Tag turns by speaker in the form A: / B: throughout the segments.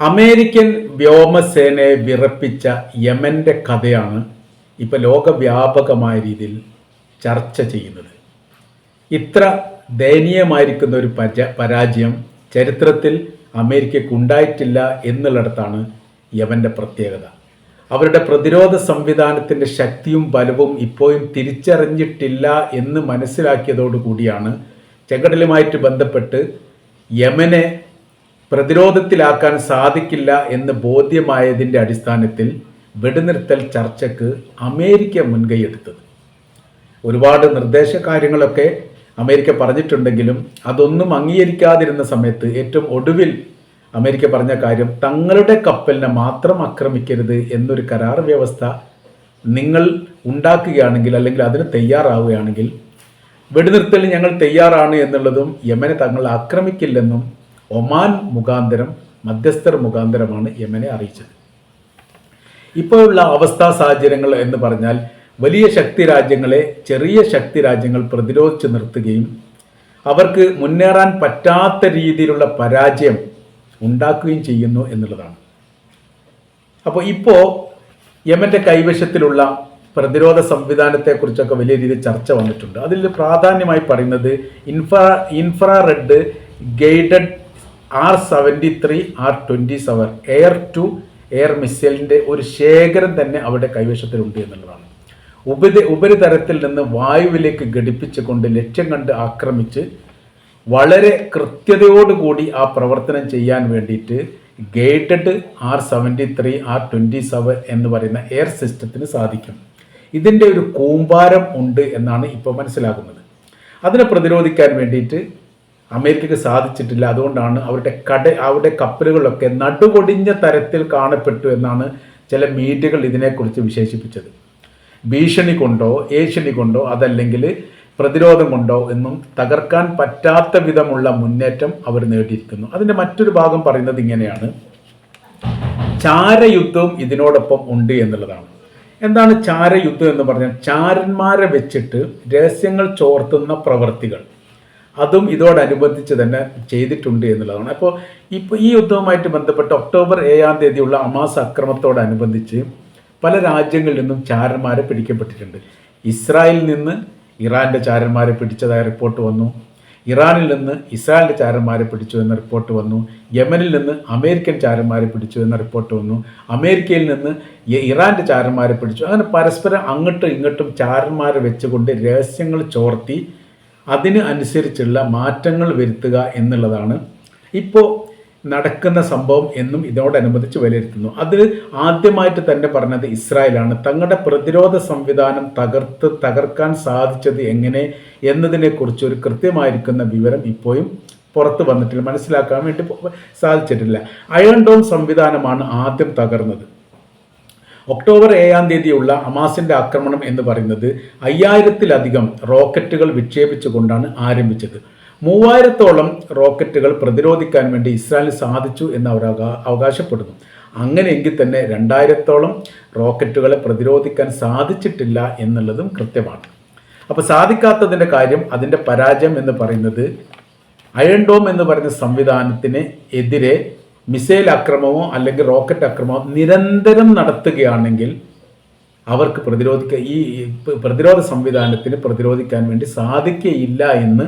A: American വ്യോമസേനയെ വിറപ്പിച്ച യമന്റെ കഥയാണ് ഇപ്പൊ ലോകവ്യാപകമായ രീതിയിൽ ചർച്ച ചെയ്യുന്നത്. ഇത്ര ദയനീയമായിരിക്കുന്ന ഒരു പരാ പരാജയം ചരിത്രത്തിൽ അമേരിക്കയ്ക്ക് ഉണ്ടായിട്ടില്ല എന്നുള്ളിടത്താണ് യമന്റെ പ്രത്യേകത. അവരുടെ പ്രതിരോധ സംവിധാനത്തിന്റെ ശക്തിയും ബലവും ഇപ്പോഴും തിരിച്ചറിഞ്ഞിട്ടില്ല എന്ന് മനസ്സിലാക്കിയതോടുകൂടിയാണ് ചെങ്കടലുമായിട്ട് ബന്ധപ്പെട്ട് യമനെ പ്രതിരോധത്തിലാക്കാൻ സാധിക്കില്ല എന്ന് ബോധ്യമായതിന്റെ അടിസ്ഥാനത്തിൽ വെടിനിർത്തൽ ചർച്ചയ്ക്ക് അമേരിക്ക മുൻകൈയെടുത്തത് ഒരുപാട് നിർദ്ദേശ കാര്യങ്ങളൊക്കെ അമേരിക്ക പറഞ്ഞിട്ടുണ്ടെങ്കിലും അതൊന്നും അംഗീകരിക്കാതിരുന്ന സമയത്ത് ഏറ്റവും ഒടുവിൽ അമേരിക്ക പറഞ്ഞ കാര്യം തങ്ങളുടെ കപ്പലിനെ മാത്രം ആക്രമിക്കരുത് എന്നൊരു കരാർ വ്യവസ്ഥ നിങ്ങൾ ഉണ്ടാക്കുകയാണെങ്കിൽ അല്ലെങ്കിൽ അതിന് തയ്യാറാവുകയാണെങ്കിൽ വെടിനിർത്തലിന് ഞങ്ങൾ തയ്യാറാണ് എന്നുള്ളതും യമനെ തങ്ങൾ ആക്രമിക്കില്ലെന്നും ഒമാൻ മുഖാന്തരം മധ്യസ്ഥർ മുഖാന്തരമാണ് യമനെ അറിയിച്ചത്. ഇപ്പോഴുള്ള അവസ്ഥാ സാഹചര്യങ്ങൾ എന്ന് പറഞ്ഞാൽ വലിയ ശക്തി രാജ്യങ്ങളെ ചെറിയ ശക്തി രാജ്യങ്ങൾ പ്രതിരോധിച്ചു നിർത്തുകയും അവർക്ക് മുന്നേറാൻ പറ്റാത്ത രീതിയിലുള്ള പരാജയം ഉണ്ടാക്കുകയും ചെയ്യുന്നു എന്നുള്ളതാണ്. അപ്പോൾ ഇപ്പോൾ യമന്റെ കൈവശത്തിലുള്ള പ്രതിരോധ സംവിധാനത്തെക്കുറിച്ചൊക്കെ വലിയ രീതിയിൽ ചർച്ച വന്നിട്ടുണ്ട്. അതിൽ പ്രാധാന്യമായി പറയുന്നത് infra infrared guided R seventy three R twenty seven air to air മിസൈലിന്റെ ഒരു ശേഖരം തന്നെ അവിടെ കൈവശത്തിലുണ്ട് എന്നുള്ളതാണ്. ഉപരി ഉപരിതലത്തിൽ നിന്ന് വായുവിലേക്ക് ഘടിപ്പിച്ചുകൊണ്ട് ലക്ഷ്യം കണ്ട് ആക്രമിച്ച് വളരെ കൃത്യതയോടുകൂടി ആ പ്രവർത്തനം ചെയ്യാൻ വേണ്ടിയിട്ട് gated R seventy three R twenty seven എന്ന് പറയുന്ന എയർ സിസ്റ്റത്തിന് സാധിക്കും. ഇതിന്റെ ഒരു കൂമ്പാരം ഉണ്ട് എന്നാണ് ഇപ്പോൾ മനസ്സിലാകുന്നത്. അതിനെ പ്രതിരോധിക്കാൻ വേണ്ടിയിട്ട് അമേരിക്കക്ക് സാധിച്ചിട്ടില്ല. അതുകൊണ്ടാണ് അവരുടെ കട അവരുടെ കപ്പലുകളൊക്കെ നടുകൊടിഞ്ഞ തരത്തിൽ കാണപ്പെട്ടു എന്നാണ് ചില മീഡിയകൾ ഇതിനെക്കുറിച്ച് വിശേഷിപ്പിച്ചത്. ഭീഷണി കൊണ്ടോ ഏഷ്യണി കൊണ്ടോ അതല്ലെങ്കിൽ പ്രതിരോധം കൊണ്ടോ എന്നും തകർക്കാൻ പറ്റാത്ത വിധമുള്ള മുന്നേറ്റം അവർ നേടിയിരിക്കുന്നു. അതിന്റെ മറ്റൊരു ഭാഗം പറയുന്നത് ഇങ്ങനെയാണ്. ചാരയുദ്ധവും ഇതിനോടൊപ്പം ഉണ്ട് എന്നുള്ളതാണ്. എന്താണ് ചാരയുദ്ധം എന്ന് പറഞ്ഞാൽ ചാരന്മാരെ വെച്ചിട്ട് രഹസ്യങ്ങൾ ചോർത്തുന്ന പ്രവർത്തികൾ. അതും ഇതോടനുബന്ധിച്ച് തന്നെ ചെയ്തിട്ടുണ്ട് എന്നുള്ളതാണ്. അപ്പോൾ ഇപ്പോൾ ഈ യുദ്ധവുമായിട്ട് ബന്ധപ്പെട്ട് ഒക്ടോബർ ഏഴാം തീയതിയുള്ള അമാസ് അക്രമത്തോടനുബന്ധിച്ച് പല രാജ്യങ്ങളിൽ നിന്നും ചാരന്മാരെ പിടിക്കപ്പെട്ടിട്ടുണ്ട്. ഇസ്രായേലിൽ നിന്ന് ഇറാന്റെ ചാരന്മാരെ പിടിച്ചതായ റിപ്പോർട്ട് വന്നു. ഇറാനിൽ നിന്ന് ഇസ്രായേലിന്റെ ചാരന്മാരെ പിടിച്ചു എന്ന റിപ്പോർട്ട് വന്നു. യമനിൽ നിന്ന് അമേരിക്കൻ ചാരന്മാരെ പിടിച്ചു എന്ന റിപ്പോർട്ട് വന്നു. അമേരിക്കയിൽ നിന്ന് ഇറാന്റെ ചാരന്മാരെ പിടിച്ചു. അങ്ങനെ പരസ്പരം അങ്ങോട്ടും ഇങ്ങോട്ടും ചാരന്മാരെ വെച്ചുകൊണ്ട് രഹസ്യങ്ങൾ ചോർത്തി അതിന് അനുസരിച്ചുള്ള മാറ്റങ്ങൾ വരുത്തുക എന്നുള്ളതാണ് ഇപ്പോൾ നടക്കുന്ന സംഭവം എന്നും ഇതോടനുബന്ധിച്ച് വിലയിരുത്തുന്നു. അത് ആദ്യമായിട്ട് തന്നെ പറഞ്ഞത് ഇസ്രായേലാണ്. തങ്ങളുടെ പ്രതിരോധ സംവിധാനം തകർത്ത് തകർക്കാൻ സാധിച്ചത് എങ്ങനെ എന്നതിനെക്കുറിച്ച് ഒരു കൃത്യമായിരിക്കുന്ന വിവരം ഇപ്പോഴും പുറത്ത് വന്നിട്ടില്ല. മനസ്സിലാക്കാൻ വേണ്ടി സാധിച്ചിട്ടില്ല. അയൺ ഡോം സംവിധാനമാണ് ആദ്യം തകർന്നത്. ഒക്ടോബർ ഏഴാം തീയതിയുള്ള ഹമാസിന്റെ ആക്രമണം എന്ന് പറയുന്നത് അയ്യായിരത്തിലധികം റോക്കറ്റുകൾ വിക്ഷേപിച്ചുകൊണ്ടാണ് ആരംഭിച്ചത്. മൂവായിരത്തോളം റോക്കറ്റുകൾ പ്രതിരോധിക്കാൻ വേണ്ടി ഇസ്രായേലിന് സാധിച്ചു എന്ന് അവർ അവകാശപ്പെടുന്നു. അങ്ങനെയെങ്കിൽ തന്നെ രണ്ടായിരത്തോളം റോക്കറ്റുകളെ പ്രതിരോധിക്കാൻ സാധിച്ചിട്ടില്ല എന്നുള്ളതും കൃത്യമാണ്. അപ്പോൾ സാധിക്കാത്തതിന്റെ കാര്യം അതിന്റെ പരാജയം എന്ന് പറയുന്നത് അയൺ ഡോം എന്ന് പറയുന്ന സംവിധാനത്തിന് എതിരെ മിസൈൽ ആക്രമണമോ അല്ലെങ്കിൽ റോക്കറ്റ് ആക്രമണമോ നിരന്തരം നടത്തുകയാണെങ്കിൽ അവർക്ക് പ്രതിരോധിക്ക ഈ പ്രതിരോധ സംവിധാനത്തിന് പ്രതിരോധിക്കാൻ വേണ്ടി സാധിക്കുകയില്ല എന്ന്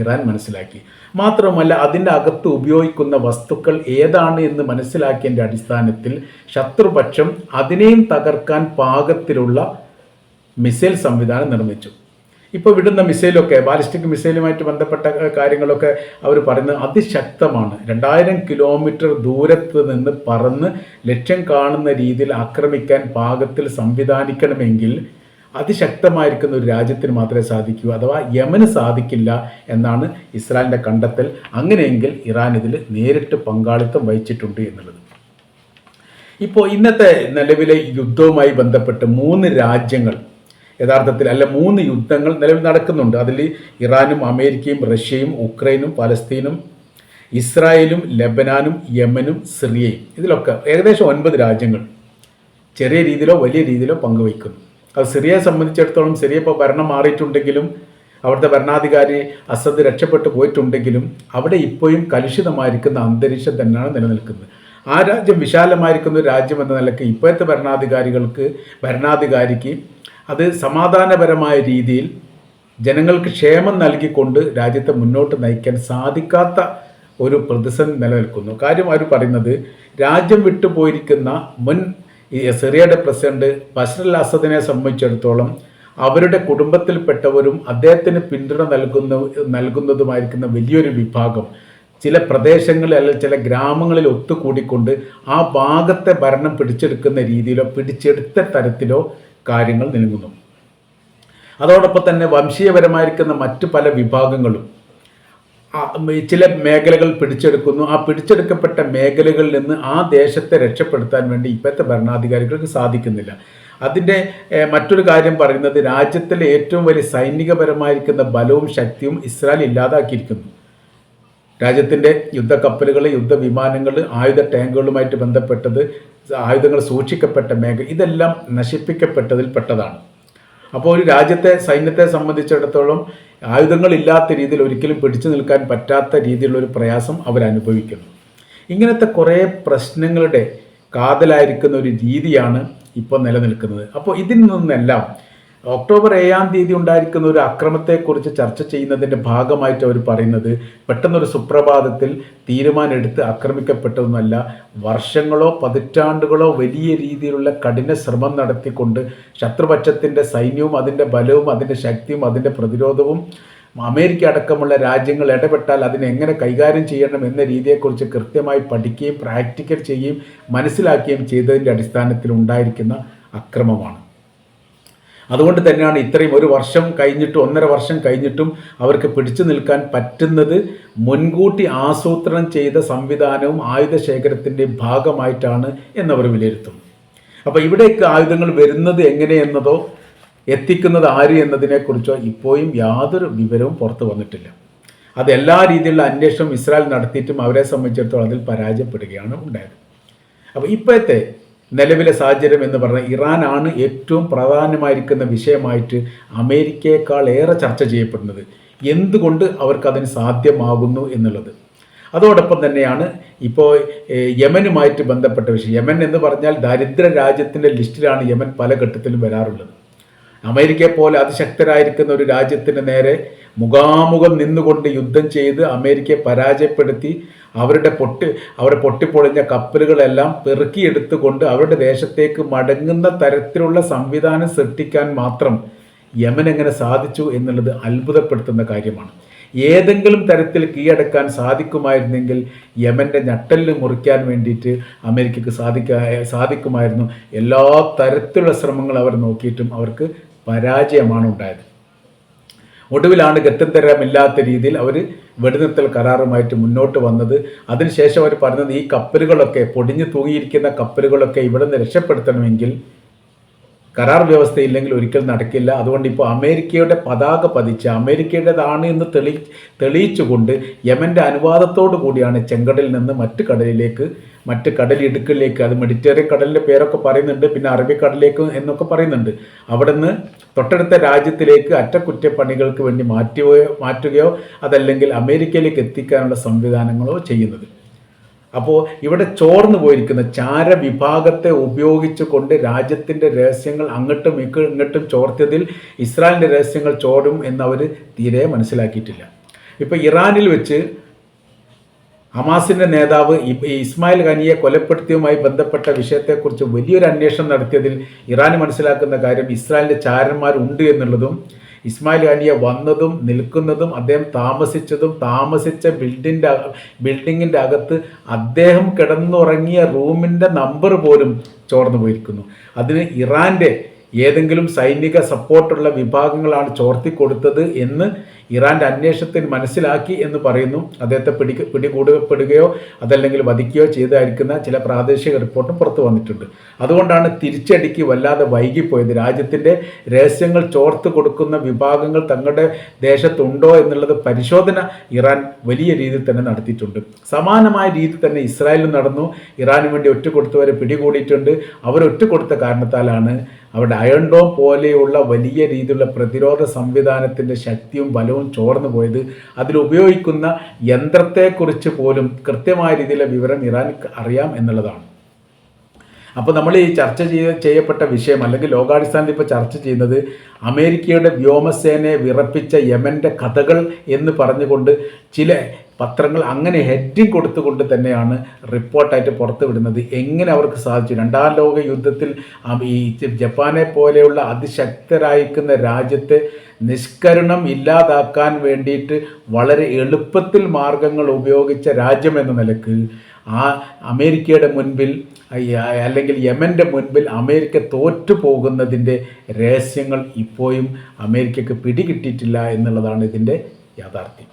A: ഇറാൻ മനസ്സിലാക്കി. മാത്രമല്ല അതിന്റെ അകത്ത് ഉപയോഗിക്കുന്ന വസ്തുക്കൾ ഏതാണ് എന്ന് മനസ്സിലാക്കിയതിന്റെ അടിസ്ഥാനത്തിൽ ശത്രുപക്ഷം അതിനെയും തകർക്കാൻ പാകത്തിലുള്ള മിസൈൽ സംവിധാനം നിർമ്മിച്ചു. ഇപ്പോൾ വിടുന്ന മിസൈലൊക്കെ ബാലിസ്റ്റിക് മിസൈലുമായിട്ട് ബന്ധപ്പെട്ട കാര്യങ്ങളൊക്കെ അവർ പറയുന്നത് അതിശക്തമാണ്. രണ്ടായിരം കിലോമീറ്റർ ദൂരത്ത് നിന്ന് പറന്ന് ലക്ഷ്യം കാണുന്ന രീതിയിൽ ആക്രമിക്കാൻ പാകത്തിൽ സംവിധാനിക്കണമെങ്കിൽ അതിശക്തമായിരിക്കുന്ന ഒരു രാജ്യത്തിന് മാത്രമേ സാധിക്കൂ അഥവാ യമന് സാധിക്കില്ല എന്നാണ് ഇസ്രായേലിന്റെ കണ്ടെത്തൽ. അങ്ങനെയെങ്കിൽ ഇറാൻ ഇതിൽ നേരിട്ട് പങ്കാളിത്തം വഹിച്ചിട്ടുണ്ട് എന്നുള്ളത്. ഇപ്പോൾ ഇന്നത്തെ നിലവിലെ യുദ്ധവുമായി ബന്ധപ്പെട്ട് മൂന്ന് രാജ്യങ്ങൾ യഥാർത്ഥത്തിൽ അല്ല മൂന്ന് യുദ്ധങ്ങൾ നിലവിൽ നടക്കുന്നുണ്ട്. അതിൽ ഇറാനും അമേരിക്കയും റഷ്യയും ഉക്രൈനും പലസ്തീനും ഇസ്രായേലും ലബനാനും യമനും സിറിയയും. ഇതിലൊക്കെ ഏകദേശം ഒൻപത് രാജ്യങ്ങൾ ചെറിയ രീതിയിലോ വലിയ രീതിയിലോ പങ്കുവയ്ക്കുന്നു. അത് സിറിയയെ സംബന്ധിച്ചിടത്തോളം സിറിയ ഇപ്പോൾ ഭരണം മാറിയിട്ടുണ്ടെങ്കിലും അവിടുത്തെ ഭരണാധികാരി അസദ് രക്ഷപ്പെട്ടു പോയിട്ടുണ്ടെങ്കിലും അവിടെ ഇപ്പോഴും കലുഷിതമായിരിക്കുന്ന അന്തരീക്ഷം തന്നെയാണ് നിലനിൽക്കുന്നത്. ആ രാജ്യം വിശാലമായിരിക്കുന്ന ഒരു രാജ്യം എന്ന നിലയ്ക്ക് ഇപ്പോഴത്തെ ഭരണാധികാരികൾക്ക് ഭരണാധികാരിക്ക് അത് സമാധാനപരമായ രീതിയിൽ ജനങ്ങൾക്ക് ക്ഷേമം നൽകിക്കൊണ്ട് രാജ്യത്തെ മുന്നോട്ട് നയിക്കാൻ സാധിക്കാത്ത ഒരു പ്രതിസന്ധി നിലനിൽക്കുന്നു. കാര്യം അവർ പറയുന്നത് രാജ്യം വിട്ടുപോയിരിക്കുന്ന മുൻ സിറിയയുടെ പ്രസിഡന്റ് ബഷർ അൽ അസദിനെ സംബന്ധിച്ചിടത്തോളം അവരുടെ കുടുംബത്തിൽപ്പെട്ടവരും അദ്ദേഹത്തിന് പിന്തുണ നൽകുന്ന നൽകുന്നതുമായിരിക്കുന്ന വലിയൊരു വിഭാഗം ചില പ്രദേശങ്ങളിൽ അല്ലെങ്കിൽ ചില ഗ്രാമങ്ങളിൽ ഒത്തുകൂടിക്കൊണ്ട് ആ ഭാഗത്തെ ഭരണം പിടിച്ചെടുക്കുന്ന രീതിയിലോ പിടിച്ചെടുത്ത തരത്തിലോ കാര്യങ്ങൾ നീങ്ങുന്നു അതോടൊപ്പം തന്നെ വംശീയപരമായിരിക്കുന്ന മറ്റു പല വിഭാഗങ്ങളും ചില മേഖലകൾ പിടിച്ചെടുക്കുന്നു. ആ പിടിച്ചെടുക്കപ്പെട്ട മേഖലകളിൽ നിന്ന് ആ ദേശത്തെ രക്ഷപ്പെടുത്താൻ വേണ്ടി ഇപ്പോഴത്തെ ഭരണാധികാരികൾക്ക് സാധിക്കുന്നില്ല. അതിന്റെ മറ്റൊരു കാര്യം പറയുന്നത് രാജ്യത്തിലെ ഏറ്റവും വലിയ സൈനികപരമായിരിക്കുന്ന ബലവും ശക്തിയും ഇസ്രായേൽ ഇല്ലാതാക്കിയിരിക്കുന്നു. രാജ്യത്തിന്റെ യുദ്ധക്കപ്പലുകൾ യുദ്ധവിമാനങ്ങൾ ആയുധ ടാങ്കുകളുമായിട്ട് ബന്ധപ്പെട്ടത് ആയുധങ്ങൾ സൂക്ഷിക്കപ്പെട്ട മേഖല ഇതെല്ലാം നശിപ്പിക്കപ്പെട്ടതിൽ പെട്ടതാണ് അപ്പോൾ ഒരു രാജ്യത്തെ സൈന്യത്തെ സംബന്ധിച്ചിടത്തോളം ആയുധങ്ങൾ ഇല്ലാത്ത രീതിയിൽ ഒരിക്കലും പിടിച്ചു നിൽക്കാൻ പറ്റാത്ത രീതിയിലുള്ള ഒരു പ്രയാസം അവരനുഭവിക്കുന്നു. ഇങ്ങനത്തെ കുറേ പ്രശ്നങ്ങളുടെ കാതലായിരിക്കുന്ന ഒരു രീതിയാണ് ഇപ്പോൾ നിലനിൽക്കുന്നത്. അപ്പോൾ ഇതിൽ നിന്നെല്ലാം ഒക്ടോബർ ഏഴാം തീയതി ഉണ്ടായിരിക്കുന്ന ഒരു അക്രമത്തെക്കുറിച്ച് ചർച്ച ചെയ്യുന്നതിന്റെ ഭാഗമായിട്ട് അവർ പറയുന്നത് പെട്ടെന്നൊരു സുപ്രഭാതത്തിൽ തീരുമാനമെടുത്ത് ആക്രമിക്കപ്പെട്ടതെന്നല്ല വർഷങ്ങളോ പതിറ്റാണ്ടുകളോ വലിയ രീതിയിലുള്ള കഠിന ശ്രമം നടത്തിക്കൊണ്ട് ശത്രുപക്ഷത്തിന്റെ സൈന്യവും അതിന്റെ ബലവും അതിന്റെ ശക്തിയും അതിന്റെ പ്രതിരോധവും അമേരിക്ക അടക്കമുള്ള രാജ്യങ്ങൾ ഇടപെട്ടാൽ അതിനെ എങ്ങനെ കൈകാര്യം ചെയ്യണം എന്ന രീതിയെക്കുറിച്ച് കൃത്യമായി പഠിക്കുകയും പ്രാക്ടിക്കൽ ചെയ്യുകയും മനസ്സിലാക്കുകയും ചെയ്തതിന്റെ അടിസ്ഥാനത്തിൽ ഉണ്ടായിരിക്കുന്ന അക്രമമാണ്. അതുകൊണ്ട് തന്നെയാണ് ഇത്രയും ഒരു വർഷം കഴിഞ്ഞിട്ടും ഒന്നര വർഷം കഴിഞ്ഞിട്ടും അവർക്ക് പിടിച്ചു നിൽക്കാൻ പറ്റുന്നത് മുൻകൂട്ടി ആസൂത്രണം ചെയ്ത സംവിധാനവും ആയുധ ശേഖരത്തിന്റെ ഭാഗമായിട്ടാണ് എന്നവർ വിലയിരുത്തും. അപ്പോൾ ഇവിടേക്ക് ആയുധങ്ങൾ വരുന്നത് എങ്ങനെയെന്നതോ എത്തിക്കുന്നത് ആര് എന്നതിനെക്കുറിച്ചോ ഇപ്പോഴും യാതൊരു വിവരവും പുറത്തു വന്നിട്ടില്ല. അത് എല്ലാ രീതിയിലുള്ള അന്വേഷണം ഇസ്രായേൽ നടത്തിയിട്ടും അവരെ സംബന്ധിച്ചിടത്തോളം അതിൽ പരാജയപ്പെടുകയാണ് ഉണ്ടായത്. അപ്പോൾ ഇപ്പോഴത്തെ നിലവിലെ സാഹചര്യം എന്ന് പറഞ്ഞാൽ ഇറാനാണ് ഏറ്റവും പ്രധാനമായിരിക്കുന്ന വിഷയമായിട്ട് അമേരിക്കയെക്കാൾ ഏറെ ചർച്ച ചെയ്യപ്പെടുന്നത്. എന്തുകൊണ്ട് അവർക്കതിന് സാധ്യമാകുന്നു എന്നുള്ളത്. അതോടൊപ്പം തന്നെയാണ് ഇപ്പോൾ യമനുമായിട്ട് ബന്ധപ്പെട്ട വിഷയം. യമൻ എന്ന് പറഞ്ഞാൽ ദരിദ്ര രാജ്യത്തിന്റെ ലിസ്റ്റിലാണ് യമൻ പല ഘട്ടത്തിലും വരാറുള്ളത്. അമേരിക്കയെ പോലെ അതിശക്തരായിരിക്കുന്ന ഒരു രാജ്യത്തിന് നേരെ മുഖാമുഖം നിന്നുകൊണ്ട് യുദ്ധം ചെയ്ത് അമേരിക്കയെ പരാജയപ്പെടുത്തി അവരുടെ പൊട്ടി അവരെ പൊട്ടിപ്പൊളിഞ്ഞ കപ്പലുകളെല്ലാം പെറുക്കിയെടുത്തുകൊണ്ട് അവരുടെ ദേശത്തേക്ക് മടങ്ങുന്ന തരത്തിലുള്ള സംവിധാനം സൃഷ്ടിക്കാൻ മാത്രം യമൻ എങ്ങനെ സാധിച്ചു എന്നുള്ളത് അത്ഭുതപ്പെടുത്തുന്ന കാര്യമാണ്. ഏതെങ്കിലും തരത്തിൽ കീഴടക്കാൻ സാധിക്കുമായിരുന്നെങ്കിൽ യമന്റെ ഞെട്ടലിൽ മുറിക്കാൻ വേണ്ടിയിട്ട് അമേരിക്കക്ക് സാധിക്കാ സാധിക്കുമായിരുന്നു. എല്ലാ തരത്തിലുള്ള ശ്രമങ്ങൾ അവർ നോക്കിയിട്ടും അവർക്ക് പരാജയമാണ് ഉണ്ടായത്. ഒടുവിലാണ് ഗത്യന്തരമില്ലാത്ത രീതിയിൽ അവർ വെടിനിർത്തൽ കരാറുമായിട്ട് മുന്നോട്ട് വന്നത്. അതിനുശേഷം അവർ പറഞ്ഞത് ഈ കപ്പലുകളൊക്കെ പൊടിഞ്ഞു തൂങ്ങിയിരിക്കുന്ന കപ്പലുകളൊക്കെ ഇവിടെ നിന്ന് രക്ഷപ്പെടുത്തണമെങ്കിൽ കരാർ വ്യവസ്ഥയില്ലെങ്കിൽ ഒരിക്കലും നടക്കില്ല. അതുകൊണ്ട് ഇപ്പോൾ അമേരിക്കയുടെ പതാക പതിച്ച് അമേരിക്കയുടേതാണ് എന്ന് തെളി തെളിയിച്ചുകൊണ്ട് യമന്റെ അനുവാദത്തോടു കൂടിയാണ് ചെങ്കടലിൽ നിന്ന് മറ്റ് കടലിലേക്ക് മറ്റ് കടലിടുക്കിലേക്ക് അത് മെഡിറ്ററേനിയൻ കടലിന്റെ പേരൊക്കെ പറയുന്നുണ്ട് പിന്നെ അറബിക്കടലിലേക്ക് എന്നൊക്കെ പറയുന്നുണ്ട്. അവിടെ നിന്ന് തൊട്ടടുത്ത രാജ്യത്തിലേക്ക് അറ്റകുറ്റപ്പണികൾക്ക് വേണ്ടി മാറ്റുകയോ മാറ്റുകയോ അതല്ലെങ്കിൽ അമേരിക്കയിലേക്ക് എത്തിക്കാനുള്ള സംവിധാനങ്ങളോ ചെയ്യുന്നത്. അപ്പോൾ ഇവിടെ ചോർന്നു പോയിരിക്കുന്ന ചാര ചാരവിഭാഗത്തെ ഉപയോഗിച്ചുകൊണ്ട് രാജ്യത്തിന്റെ രഹസ്യങ്ങൾ അങ്ങോട്ടും ഇങ്ങ- ഇങ്ങോട്ടും ചോർത്തിയതിൽ ഇസ്രായേലിന്റെ രഹസ്യങ്ങൾ ചോരും എന്നവർ തീരെ മനസ്സിലാക്കിയിട്ടില്ല. ഇപ്പോൾ ഇറാനിൽ വെച്ച് ഹമാസിന്റെ നേതാവ് ഇസ്മായിൽ ഖനിയെ കൊലപ്പെടുത്തിയുമായി ബന്ധപ്പെട്ട വിഷയത്തെക്കുറിച്ച് വലിയൊരു അന്വേഷണം നടത്തിയതിൽ ഇറാൻ മനസ്സിലാക്കുന്ന കാര്യം ഇസ്രായേലിന്റെ ചാരന്മാരുണ്ട് എന്നുള്ളതും ഇസ്മായിൽ ഖാനിയെ വന്നതും നിൽക്കുന്നതും അദ്ദേഹം താമസിച്ചതും താമസിച്ച ബിൽഡിന്റെ ബിൽഡിങ്ങിന്റെ അകത്ത് അദ്ദേഹം കിടന്നുറങ്ങിയ റൂമിന്റെ നമ്പർ പോലും ചോർന്നു പോയിരിക്കുന്നു അതിന് ഇറാന്റെ ഏതെങ്കിലും സൈനിക സപ്പോർട്ടുള്ള വിഭാഗങ്ങളാണ് ചോർത്തി കൊടുത്തത് എന്ന് ഇറാന്റെ അന്വേഷണത്തിന് മനസ്സിലാക്കി എന്ന് പറയുന്നു. അദ്ദേഹത്തെ പിടി പിടികൂടപ്പെടുകയോ അതല്ലെങ്കിൽ വധിക്കുകയോ ചെയ്തായിരിക്കുന്ന ചില പ്രാദേശിക റിപ്പോർട്ടും പുറത്തു വന്നിട്ടുണ്ട്. അതുകൊണ്ടാണ് തിരിച്ചടിക്ക് വല്ലാതെ വൈകിപ്പോയത്. രാജ്യത്തിന്റെ രഹസ്യങ്ങൾ ചോർത്ത് കൊടുക്കുന്ന വിഭാഗങ്ങൾ തങ്ങളുടെ ദേശത്തുണ്ടോ എന്നുള്ളത് പരിശോധന ഇറാൻ വലിയ രീതിയിൽ തന്നെ നടത്തിയിട്ടുണ്ട്. സമാനമായ രീതി തന്നെ ഇസ്രായേലും നടന്നു. ഇറാന് വേണ്ടി ഒറ്റ കൊടുത്തവരെ പിടികൂടിയിട്ടുണ്ട്. അവരൊറ്റ കൊടുത്ത കാരണത്താലാണ് അവിടെ അയൺ ഡോം പോലെയുള്ള വലിയ രീതിയിലുള്ള പ്രതിരോധ സംവിധാനത്തിന്റെ ശക്തിയും ബലവും ചോർന്നു പോയത് അതിൽ ഉപയോഗിക്കുന്ന യന്ത്രത്തെക്കുറിച്ച് പോലും കൃത്യമായ രീതിയിലെ വിവരം ഇറാൻ അറിയാം എന്നുള്ളതാണ്. അപ്പോൾ നമ്മൾ ഈ ചർച്ച ചെയ്യ ചെയ്യപ്പെട്ട വിഷയം അല്ലെങ്കിൽ ലോകാടിസ്ഥാനത്തിൽ ഇപ്പോൾ ചർച്ച ചെയ്യുന്നത് അമേരിക്കയുടെ വ്യോമസേനയെ വിറപ്പിച്ച യമന്റെ കഥകൾ എന്ന് പറഞ്ഞുകൊണ്ട് ചില പത്രങ്ങൾ അങ്ങനെ ഹെഡിങ് കൊടുത്തുകൊണ്ട് തന്നെയാണ് റിപ്പോർട്ടായിട്ട് പുറത്തു വിടുന്നത്. എങ്ങനെ അവർക്ക് സാധിച്ചു? രണ്ടാം ലോക യുദ്ധത്തിൽ ഈ ജപ്പാനെ പോലെയുള്ള അതിശക്തരായിരിക്കുന്ന രാജ്യത്തെ നിഷ്കരുണം ഇല്ലാതാക്കാൻ വേണ്ടിയിട്ട് വളരെ എളുപ്പത്തിൽ മാർഗങ്ങൾ ഉപയോഗിച്ച രാജ്യം എന്ന നിലയ്ക്ക് ആ അമേരിക്കയുടെ മുൻപിൽ അല്ലെങ്കിൽ യമന്റെ മുൻപിൽ അമേരിക്ക തോറ്റു പോകുന്നതിന്റെ രഹസ്യങ്ങൾ ഇപ്പോഴും അമേരിക്കക്ക് പിടികിട്ടിയിട്ടില്ല എന്നുള്ളതാണ് ഇതിന്റെ യാഥാർത്ഥ്യം.